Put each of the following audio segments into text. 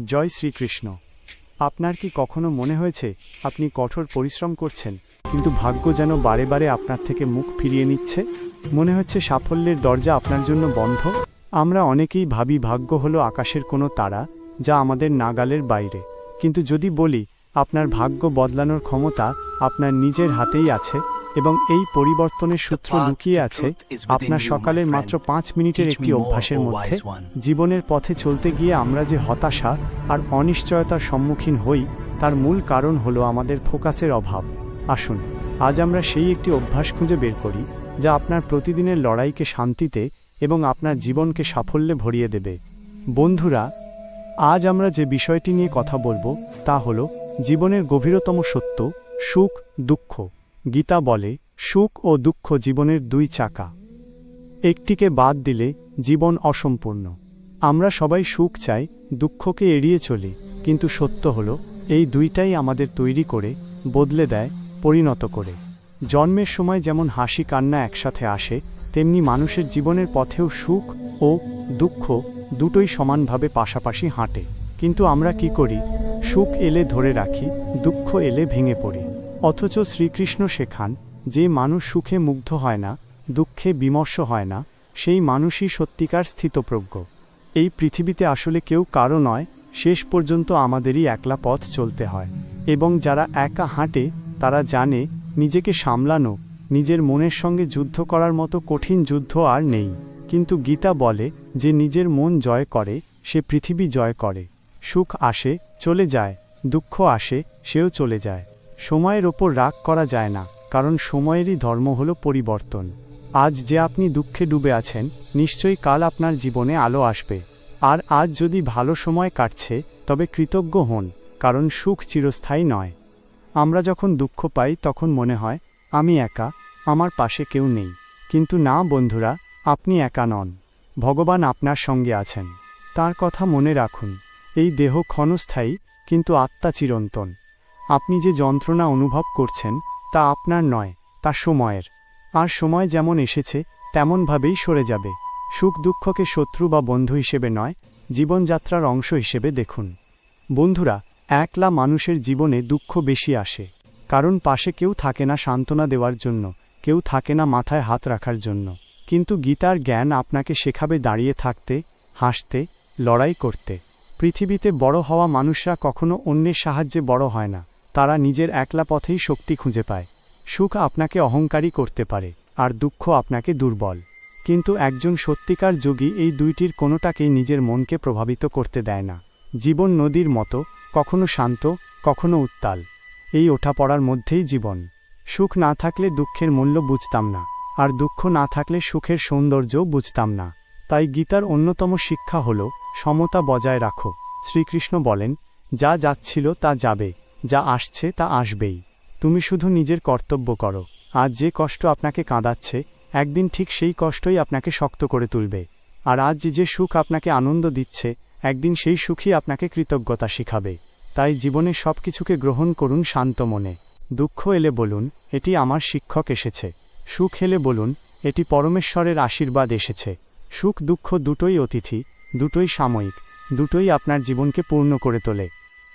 জয় শ্রীকৃষ্ণ। আপনার কি কখনো মনে হয়েছে, আপনি কঠোর পরিশ্রম করছেন, কিন্তু ভাগ্য যেন বারে বারে আপনার থেকে মুখ ফিরিয়ে নিচ্ছে? মনে হচ্ছে সাফল্যের দরজা আপনার জন্য বন্ধ? আমরা অনেকেই ভাবি ভাগ্য হলো আকাশের কোনো তারা, যা আমাদের নাগালের বাইরে। কিন্তু যদি বলি, আপনার ভাগ্য বদলানোর ক্ষমতা আপনার নিজের হাতেই আছে এবং এই পরিবর্তনের সূত্র লুকিয়ে আছে আপনার সকালের মাত্র পাঁচ মিনিটের একটি অভ্যাসের মধ্যে জীবনের পথে চলতে গিয়ে আমরা যে হতাশা আর অনিশ্চয়তার সম্মুখীন হই তার মূল কারণ হলো আমাদের ফোকাসের অভাব। আসুন আজ আমরা সেই একটি অভ্যাস খুঁজে বের করি যা আপনার প্রতিদিনের লড়াইকে শান্তিতে এবং আপনার জীবনকে সাফল্যে ভরিয়ে দেবে। বন্ধুরা আজ আমরা যে বিষয়টি নিয়ে কথা বলব তা হলো জীবনের গভীরতম সত্য সুখ দুঃখ। গীতা বলে, সুখ ও দুঃখ জীবনের দুই চাকা। একটিকে বাদ দিলে জীবন অসম্পূর্ণ। আমরা সবাই সুখ চাই, দুঃখকে এড়িয়ে চলি, কিন্তু সত্য হল, এই দুইটাই আমাদের তৈরি করে, বদলে দেয়, পরিণত করে। জন্মের সময় যেমন হাসি কান্না একসাথে আসে, তেমনি মানুষের জীবনের পথেও সুখ ও দুঃখ দুটোই সমানভাবে পাশাপাশি হাঁটে। কিন্তু আমরা কি করি? সুখ এলে ধরে রাখি, দুঃখ এলে ভেঙে পড়ি। অথচ শ্রীকৃষ্ণ শেখান, যে মানুষ সুখে মুগ্ধ হয় না, দুঃখে বিমর্ষ হয় না, সেই মানুষই সত্যিকার স্থিতপ্রজ্ঞ। এই পৃথিবীতে আসলে কেউ কারও নয়, শেষ পর্যন্ত আমাদেরই একলা পথ চলতে হয়। এবং যারা একা হাঁটে, তারা জানে, নিজেকে সামলানো, নিজের মনের সঙ্গে যুদ্ধ করার মতো কঠিন যুদ্ধ আর নেই। কিন্তু গীতা বলে, যে নিজের মন জয় করে, সে পৃথিবী জয় করে। সুখ আসে, চলে যায়, দুঃখ আসে, সেও চলে যায়। সময়ের ওপর রাগ করা যায় না, কারণ সময়েরই ধর্ম হল পরিবর্তন। আজ যে আপনি দুঃখে ডুবে আছেন, নিশ্চয়ই কাল আপনার জীবনে আলো আসবে। আর আজ যদি ভালো সময় কাটছে, তবে কৃতজ্ঞ হন, কারণ সুখ চিরস্থায়ী নয়। আমরা যখন দুঃখ পাই, তখন মনে হয়, আমি একা, আমার পাশে কেউ নেই। কিন্তু না, বন্ধুরা, আপনি একা নন। ভগবান আপনার সঙ্গে আছেন। তার কথা মনে রাখুন, এই দেহ ক্ষণস্থায়ী, কিন্তু আত্মা চিরন্তন। আপনি যে যন্ত্রণা অনুভব করছেন, তা আপনার নয়, তা সময়ের। আর সময় যেমন এসেছে, তেমনভাবেই সরে যাবে। সুখ দুঃখকে শত্রু বা বন্ধু হিসেবে নয়, জীবনযাত্রার অংশ হিসেবে দেখুন। বন্ধুরা, একলা মানুষের জীবনে দুঃখ বেশি আসে। কারণ পাশে কেউ থাকে না সান্ত্বনা দেওয়ার জন্য, কেউ থাকে না মাথায় হাত রাখার জন্য। কিন্তু গীতার জ্ঞান আপনাকে শেখাবে দাঁড়িয়ে থাকতে, হাসতে, লড়াই করতে। পৃথিবীতে বড় হওয়া মানুষরা কখনো অন্যের সাহায্যে বড় হয় না। তারা নিজের একলা পথেই শক্তি খুঁজে পায়। সুখ আপনাকে অহংকারী করতে পারে, আর দুঃখ আপনাকে দুর্বল। কিন্তু একজন সত্যিকার যোগী এই দুইটির কোনোটাকেই নিজের মনকে প্রভাবিত করতে দেয় না। জীবন নদীর মতো, কখনো শান্ত, কখনো উত্তাল। এই ওঠাপড়ার মধ্যেই জীবন। সুখ না থাকলে দুঃখের মূল্য বুঝতাম না, আর দুঃখ না থাকলে সুখের সৌন্দর্যও বুঝতাম না। তাই গীতার অন্যতম শিক্ষা হল, সমতা বজায় রাখো। শ্রীকৃষ্ণ বলেন, যা যাচ্ছিল তা যাবে। যা আসছে তা আসবেই। তুমি শুধু নিজের কর্তব্য করো। আজ যে কষ্ট আপনাকে কাঁদাচ্ছে, একদিন ঠিক সেই কষ্টই আপনাকে শক্ত করে তুলবে। আর আজ যে সুখ আপনাকে আনন্দ দিচ্ছে, একদিন সেই সুখই আপনাকে কৃতজ্ঞতা শিখাবে। তাই জীবনে সব কিছুকে গ্রহণ করুন শান্ত মনে। দুঃখ এলে বলুন, এটি আমার শিক্ষক এসেছে। সুখ এলে বলুন, এটি পরমেশ্বরের আশীর্বাদ এসেছে। সুখ দুঃখ দুটোই অতিথি, দুটোই সাময়িক, দুটোই আপনার জীবনকে পূর্ণ করে তোলে।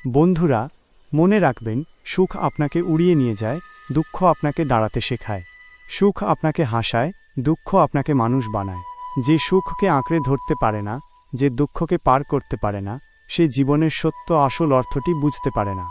বন্ধুরা মনে রাখবেন, সুখ আপনাকে উড়িয়ে নিয়ে যায়, দুঃখ আপনাকে দাঁড়াতে শেখায়। সুখ আপনাকে হাসায়, দুঃখ আপনাকে মানুষ বানায়। যে সুখকে আঁকড়ে ধরতে পারে না, যে দুঃখকে পার করতে পারে না, সে জীবনের সত্য আসল অর্থটি বুঝতে পারে না।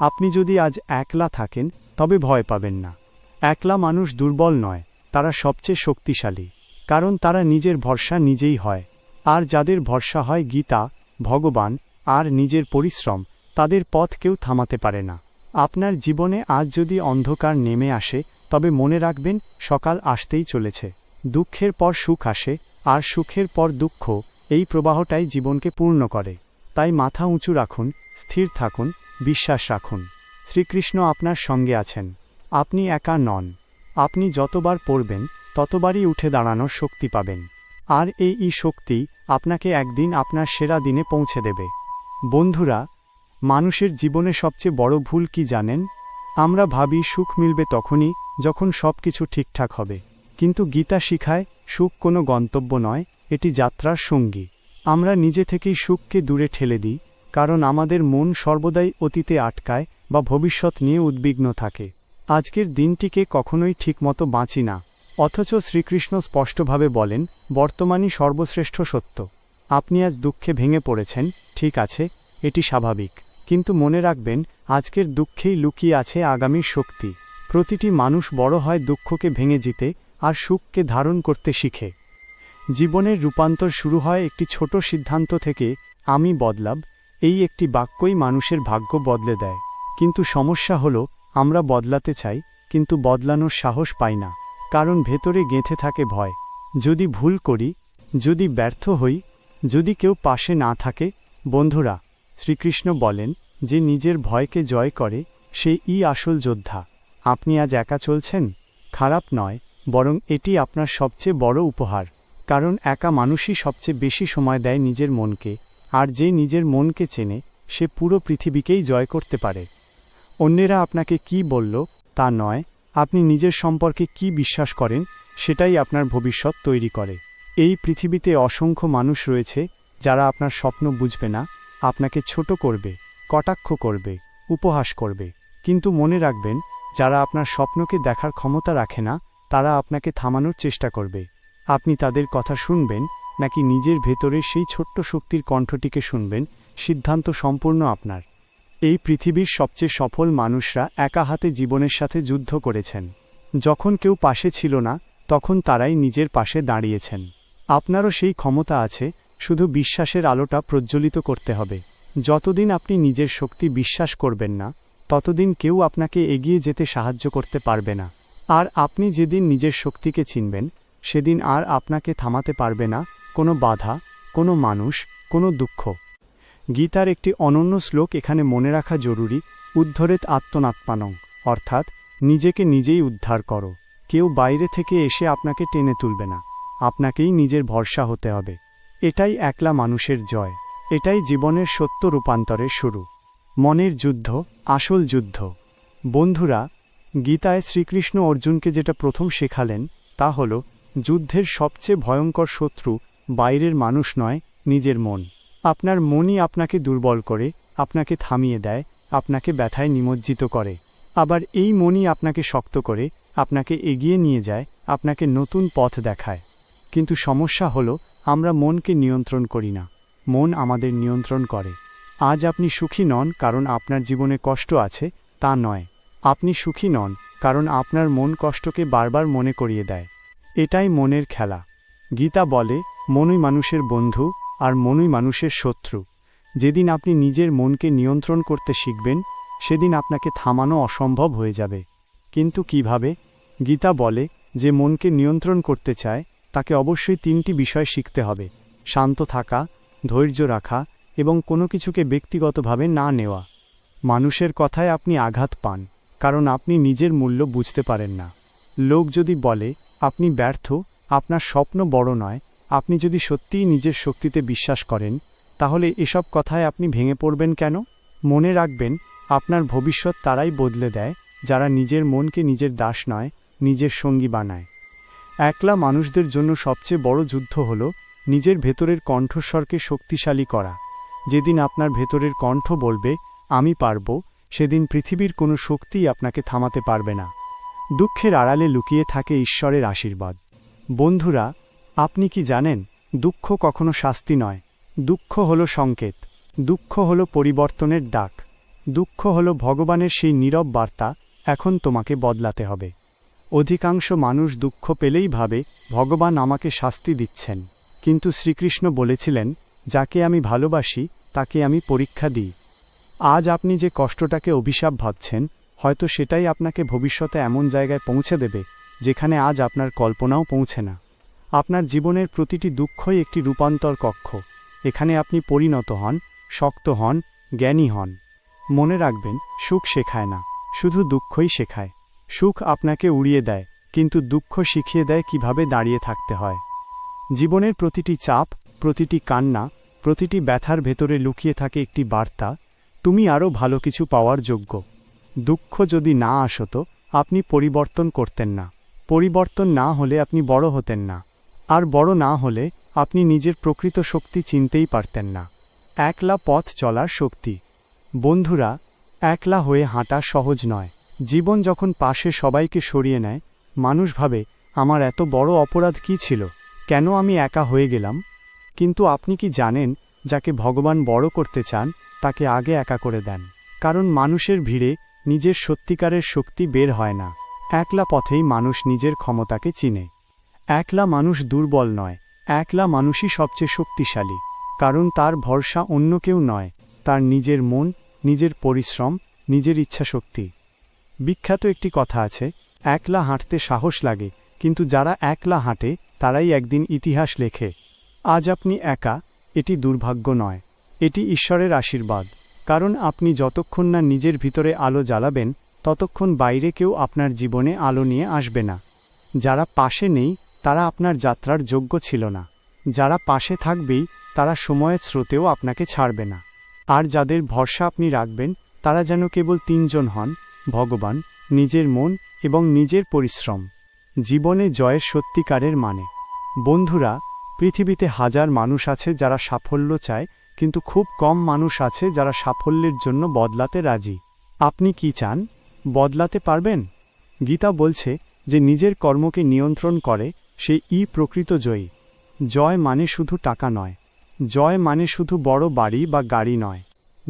আপনি যদি আজ একলা থাকেন, তবে ভয় পাবেন না। একলা মানুষ দুর্বল নয়, তারা সবচেয়ে শক্তিশালী। কারণ তারা নিজের ভরসা নিজেই হয়। আর যাদের ভরসা হয় গীতা, ভগবান, আর নিজের পরিশ্রম তাদের পথ কেউ থামাতে পারে না। আপনার জীবনে আজ যদি অন্ধকার নেমে আসে, তবে মনে রাখবেন, সকাল আসতেই চলেছে। দুঃখের পর সুখ আসে, আর সুখের পর দুঃখ, এই প্রবাহটাই জীবনকে পূর্ণ করে। তাই মাথা উঁচু রাখুন, স্থির থাকুন, বিশ্বাস রাখুন। শ্রীকৃষ্ণ আপনার সঙ্গে আছেন। আপনি একা নন। আপনি যতবার পড়বেন, ততবারই উঠে দাঁড়ানোর শক্তি পাবেন। আর এই শক্তি আপনাকে একদিন আপনার সেরা দিনে পৌঁছে দেবে। বন্ধুরা মানুষের জীবনে সবচেয়ে বড় ভুল কি জানেন? আমরা ভাবি সুখ মিলবে তখনই, যখন সব কিছু ঠিকঠাক হবে। কিন্তু গীতা শিখায়, সুখ কোনো গন্তব্য নয়, এটি যাত্রার সঙ্গী। আমরা নিজে থেকেই সুখকে দূরে ঠেলে দিই, কারণ আমাদের মন সর্বদাই অতীতে আটকায় বা ভবিষ্যৎ নিয়ে উদ্বিগ্ন থাকে। আজকের দিনটিকে কখনোই ঠিকমতো বাঁচি না। অথচ শ্রীকৃষ্ণ স্পষ্টভাবে বলেন, বর্তমানই সর্বশ্রেষ্ঠ সত্য। আপনি আজ দুঃখে ভেঙে পড়েছেন, ঠিক আছে, এটি স্বাভাবিক। কিন্তু মনে রাখবেন, আজকের দুঃখেই লুকিয়ে আছে আগামীর শক্তি। প্রতিটি মানুষ বড় হয় দুঃখকে ভেঙে জিতে আর সুখকে ধারণ করতে শিখে। জীবনের রূপান্তর শুরু হয় একটি ছোট সিদ্ধান্ত থেকে, আমি বদলাব, এই একটি বাক্যই মানুষের ভাগ্য বদলে দেয়। কিন্তু সমস্যা হলো, আমরা বদলাতে চাই, কিন্তু বদলানোর সাহস পাই না। কারণ ভেতরে গেঁথে থাকে ভয়। যদি ভুল করি, যদি ব্যর্থ হই, যদি কেউ পাশে না থাকে, বন্ধুরা শ্রীকৃষ্ণ বলেন, যে নিজের ভয়কে জয় করে, সে ই আসল যোদ্ধা। আপনি আজ একা চলছেন? খারাপ নয়, বরং এটি আপনার সবচেয়ে বড় উপহার। কারণ একা মানুষই সবচেয়ে বেশি সময় দেয় নিজের মনকে, আর যে নিজের মনকে চেনে, সে পুরো পৃথিবীকেই জয় করতে পারে। অন্যেরা আপনাকে কি বলল, তা নয়, আপনি নিজের সম্পর্কে কি বিশ্বাস করেন, সেটাই আপনার ভবিষ্যৎ তৈরি করে। এই পৃথিবীতে অসংখ্য মানুষ রয়েছে, যারা আপনার স্বপ্ন বুঝবে না আপনাকে ছোট করবে, কটাক্ষ করবে, উপহাস করবে। কিন্তু মনে রাখবেন, যারা আপনার স্বপ্নকে দেখার ক্ষমতা রাখে না, তারা আপনাকে থামানোর চেষ্টা করবে। আপনি তাদের কথা শুনবেন, নাকি নিজের ভেতরে সেই ছোট্ট শক্তির কণ্ঠটিকে শুনবেন, সিদ্ধান্ত সম্পূর্ণ আপনার। এই পৃথিবীর সবচেয়ে সফল মানুষরা একা হাতে জীবনের সাথে যুদ্ধ করেছেন। যখন কেউ পাশে ছিল না, তখন তারাই নিজের পাশে দাঁড়িয়েছেন। আপনারও সেই ক্ষমতা আছে শুধু বিশ্বাসের আলোটা প্রজ্জ্বলিত করতে হবে। যতদিন আপনি নিজের শক্তি বিশ্বাস করবেন না, ততদিন কেউ আপনাকে এগিয়ে যেতে সাহায্য করতে পারবে না। আর আপনি যেদিন নিজের শক্তিকে চিনবেন, সেদিন আর আপনাকে থামাতে পারবে না কোনো বাধা, কোনো মানুষ, কোনো দুঃখ। গীতার একটি অনন্য শ্লোক এখানে মনে রাখা জরুরি, উদ্ধরেত আত্মনাত্মানং অর্থাৎ নিজেকে নিজেই উদ্ধার করো। কেউ বাইরে থেকে এসে আপনাকে টেনে তুলবে না। আপনাকেই নিজের ভরসা হতে হবে। এটাই একলা মানুষের জয়। এটাই জীবনের সত্য রূপান্তরের শুরু। মনের যুদ্ধ, আসল যুদ্ধ। বন্ধুরা, গীতায় শ্রীকৃষ্ণ অর্জুনকে যেটা প্রথম শেখালেন, তা হল, যুদ্ধের সবচেয়ে ভয়ঙ্কর শত্রু বাইরের মানুষ নয়, নিজের মন। আপনার মনই আপনাকে দুর্বল করে, আপনাকে থামিয়ে দেয়, আপনাকে ব্যথায় নিমজ্জিত করে। আবার এই মনই আপনাকে শক্ত করে, আপনাকে এগিয়ে নিয়ে যায়, আপনাকে নতুন পথ দেখায়। কিন্তু সমস্যা হল, আমরা মনকে নিয়ন্ত্রণ করি না। মন আমাদের নিয়ন্ত্রণ করে। আজ আপনি সুখী নন কারণ আপনার জীবনে কষ্ট আছে, তা নয়। আপনি সুখী নন কারণ আপনার মন কষ্টকে বারবার মনে করিয়ে দেয়। এটাই মনের খেলা। গীতা বলে, মনই মানুষের বন্ধু আর মনই মানুষের শত্রু। যেদিন আপনি নিজের মনকে নিয়ন্ত্রণ করতে শিখবেন, সেদিন আপনাকে থামানো অসম্ভব হয়ে যাবে। কিন্তু কীভাবে? গীতা বলে, যে মনকে নিয়ন্ত্রণ করতে চায় তাকে অবশ্যই তিনটি বিষয় শিখতে হবে, শান্ত থাকা, ধৈর্য রাখা এবং কোনো কিছুকে ব্যক্তিগতভাবে না নেওয়া। মানুষের কথায় আপনি আঘাত পান, কারণ আপনি নিজের মূল্য বুঝতে পারেন না। লোক যদি বলে, আপনি ব্যর্থ, আপনার স্বপ্ন বড় নয়, আপনি যদি সত্যিই নিজের শক্তিতে বিশ্বাস করেন, তাহলে এসব কথায় আপনি ভেঙে পড়বেন কেন? মনে রাখবেন, আপনার ভবিষ্যৎ তারাই বদলে দেয়, যারা নিজের মনকে নিজের দাস নয়, নিজের সঙ্গী বানায়। একলা মানুষদের জন্য সবচেয়ে বড় যুদ্ধ হল নিজের ভেতরের কণ্ঠস্বরকে শক্তিশালী করা। যেদিন আপনার ভেতরের কণ্ঠ বলবে, আমি পারব সেদিন পৃথিবীর কোনো শক্তিই আপনাকে থামাতে পারবে না। দুঃখের আড়ালে লুকিয়ে থাকে ঈশ্বরের আশীর্বাদ। বন্ধুরা, আপনি কি জানেন, দুঃখ কখনো শাস্তি নয়। দুঃখ হল সংকেত। দুঃখ হল পরিবর্তনের ডাক। দুঃখ হল ভগবানের সেই নীরব বার্তা, এখন তোমাকে বদলাতে হবে। অধিকাংশ মানুষ দুঃখ পেলেই ভাবে, ভগবান আমাকে শাস্তি দিচ্ছেন। কিন্তু শ্রীকৃষ্ণ বলেছিলেন, যাকে আমি ভালোবাসি, তাকে আমি পরীক্ষা দিই। আজ আপনি যে কষ্টটাকে অভিশাপ ভাবছেন, হয়তো সেটাই আপনাকে ভবিষ্যতে এমন জায়গায় পৌঁছে দেবে, যেখানে আজ আপনার কল্পনাও পৌঁছে না। আপনার জীবনের প্রতিটি দুঃখই একটি রূপান্তর কক্ষ। এখানে আপনি পরিণত হন, শক্ত হন, জ্ঞানী হন। মনে রাখবেন, সুখ শেখায় না, শুধু দুঃখই শেখায়। সুখ আপনাকে উড়িয়ে দেয়, কিন্তু দুঃখ শিখিয়ে দেয় কীভাবে দাঁড়িয়ে থাকতে হয়। জীবনের প্রতিটি চাপ, প্রতিটি কান্না, প্রতিটি ব্যথার ভেতরে লুকিয়ে থাকে একটি বার্তা, তুমি আরও ভালো কিছু পাওয়ার যোগ্য। দুঃখ যদি না আসতো, আপনি পরিবর্তন করতেন না। পরিবর্তন না হলে আপনি বড় হতেন না। আর বড় না হলে আপনি নিজের প্রকৃত শক্তি চিনতেই পারতেন না। একলা পথ চলার শক্তি। বন্ধুরা, একলা হয়ে হাঁটা সহজ নয়। জীবন যখন পাশে সবাইকে সরিয়ে নেয়, মানুষ ভাবে, আমার এত বড় অপরাধ কি ছিল? কেন আমি একা হয়ে গেলাম? কিন্তু আপনি কি জানেন, যাকে ভগবান বড় করতে চান, তাকে আগে একা করে দেন। কারণ মানুষের ভিড়ে নিজের সত্যিকারের শক্তি বের হয় না। একলা পথেই মানুষ নিজের ক্ষমতাকে চিনে। একলা মানুষ দুর্বল নয়। একলা মানুষই সবচেয়ে শক্তিশালী। কারণ তার ভরসা অন্য কেউ নয়। তার নিজের মন, নিজের পরিশ্রম, নিজের ইচ্ছাশক্তি। বিখ্যাত একটি কথা আছে, একলা হাঁটতে সাহস লাগে, কিন্তু যারা একলা হাঁটে, তারাই একদিন ইতিহাস লেখে। আজ আপনি একা, এটি দুর্ভাগ্য নয়। এটি ঈশ্বরের আশীর্বাদ। কারণ আপনি যতক্ষণ না নিজের ভিতরে আলো জ্বালাবেন, ততক্ষণ বাইরে কেউ আপনার জীবনে আলো নিয়ে আসবে না। যারা পাশে নেই, তারা আপনার যাত্রার যোগ্য ছিল না। যারা পাশে থাকবেই, তারা সময়ের স্রোতেও আপনাকে ছাড়বে না। আর যাদের ভরসা আপনি রাখবেন, তারা যেন কেবল তিনজন হন ভগবান, নিজের মন এবং নিজের পরিশ্রম। জীবনে জয়ের সত্যিকারের মানে। বন্ধুরা, পৃথিবীতে হাজার মানুষ আছে যারা সাফল্য চায়, কিন্তু খুব কম মানুষ আছে যারা সাফল্যের জন্য বদলাতে রাজি। আপনি কি চান? বদলাতে পারবেন? গীতা বলছে যে নিজের কর্মকে নিয়ন্ত্রণ করে, সে ই প্রকৃত জয়ী। জয় মানে শুধু টাকা নয়। জয় মানে শুধু বড় বাড়ি বা গাড়ি নয়।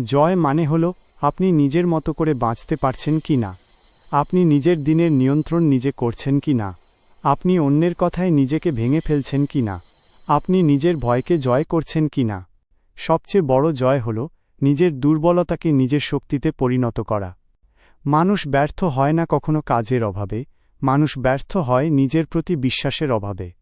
জয় মানে হল আপনি নিজের মতো করে বাঁচতে পারছেন কি না? আপনি নিজের দিনের নিয়ন্ত্রণ নিজে করছেন কি না? আপনি অন্যের কথায় নিজেকে ভেঙে ফেলছেন কি না? আপনি নিজের ভয়কে জয় করছেন কি না? সবচেয়ে বড় জয় হল নিজের দুর্বলতাকে নিজের শক্তিতে পরিণত করা। মানুষ ব্যর্থ হয় না কখনো কাজের অভাবে, মানুষ ব্যর্থ হয় নিজের প্রতি বিশ্বাসের অভাবে।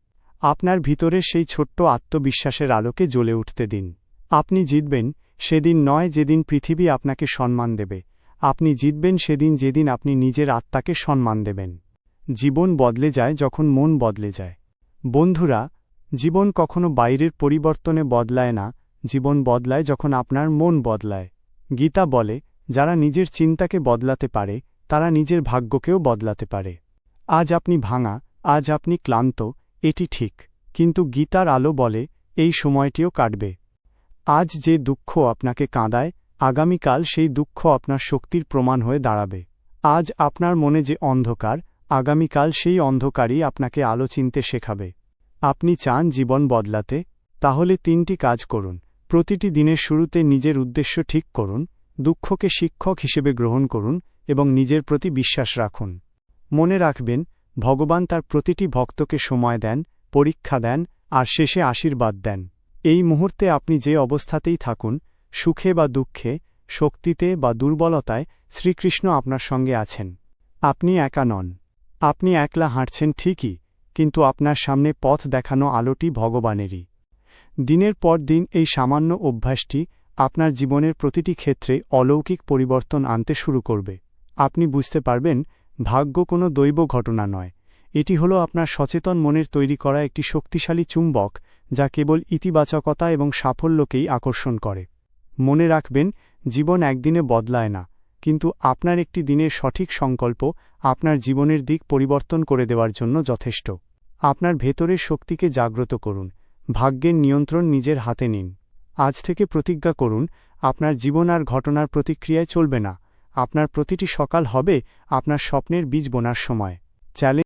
আপনার ভিতরে সেই ছোট্ট আত্মবিশ্বাসের আলোকে জ্বলে উঠতে দিন। আপনি জিতবেন সেদিন নয় যেদিন পৃথিবী আপনাকে সম্মান দেবে। আপনি জিতবেন সেদিন যেদিন আপনি নিজের আত্মাকে সম্মান দেবেন। জীবন বদলে যায় যখন মন বদলে যায়। বন্ধুরা, জীবন কখনো বাইরের পরিবর্তনে বদলায় না, জীবন বদলায় যখন আপনার মন বদলায়। গীতা বলে, যারা নিজের চিন্তাকে বদলাতে পারে, তারা নিজের ভাগ্যকেও বদলাতে পারে। আজ আপনি ভাঙা, আজ আপনি ক্লান্ত, এটি ঠিক। কিন্তু গীতার আলো বলে, এই সময়টিও কাটবে। আজ যে দুঃখ আপনাকে কাঁদায়, আগামীকাল সেই দুঃখ আপনার শক্তির প্রমাণ হয়ে দাঁড়াবে। আজ আপনার মনে যে অন্ধকার, আগামীকাল সেই অন্ধকারই আপনাকে আলো চিনতে শেখাবে। আপনি চান জীবন বদলাতে, তাহলে তিনটি কাজ করুন। প্রতিটি দিনের শুরুতে নিজের উদ্দেশ্য ঠিক করুন, দুঃখকে শিক্ষক হিসেবে গ্রহণ করুন এবং নিজের প্রতি বিশ্বাস রাখুন। মনে রাখবেন, ভগবান তার প্রতিটি ভক্তকে সময় দেন, পরীক্ষা দেন, আর শেষে আশীর্বাদ দেন। এই মুহূর্তে আপনি যে অবস্থাতেই থাকুন, সুখে বা দুঃখে, শক্তিতে বা দুর্বলতায়, শ্রীকৃষ্ণ আপনার সঙ্গে আছেন। আপনি একা নন। আপনি একলা হাঁটছেন ঠিকই, কিন্তু আপনার সামনে পথ দেখানো আলোটি ভগবানেরই। দিনের পর দিন এই সামান্য অভ্যাসটি আপনার জীবনের প্রতিটি ক্ষেত্রে অলৌকিক পরিবর্তন আনতে শুরু করবে। আপনি বুঝতে পারবেন, ভাগ্য কোনো দৈব ঘটনা নয়। এটি হলো আপনার সচেতন মনের তৈরি করা একটি শক্তিশালী চুম্বক যা কেবল ইতিবাচকতা এবং সাফল্যকেই আকর্ষণ করে। মনে রাখবেন, জীবন একদিনে বদলায় না, কিন্তু আপনার একটি দিনের সঠিক সংকল্প আপনার জীবনের দিক পরিবর্তন করে দেওয়ার জন্য যথেষ্ট। আপনার ভেতরের শক্তিকে জাগ্রত করুন, ভাগ্যের নিয়ন্ত্রণ নিজের হাতে নিন। আজ থেকে প্রতিজ্ঞা করুন, আপনার জীবন আর ঘটনার প্রতিক্রিয়ায় চলবে না, আপনার প্রতিটি সকাল হবে আপনার স্বপ্নের বীজ বোনার সময়। চ্যালেঞ্জ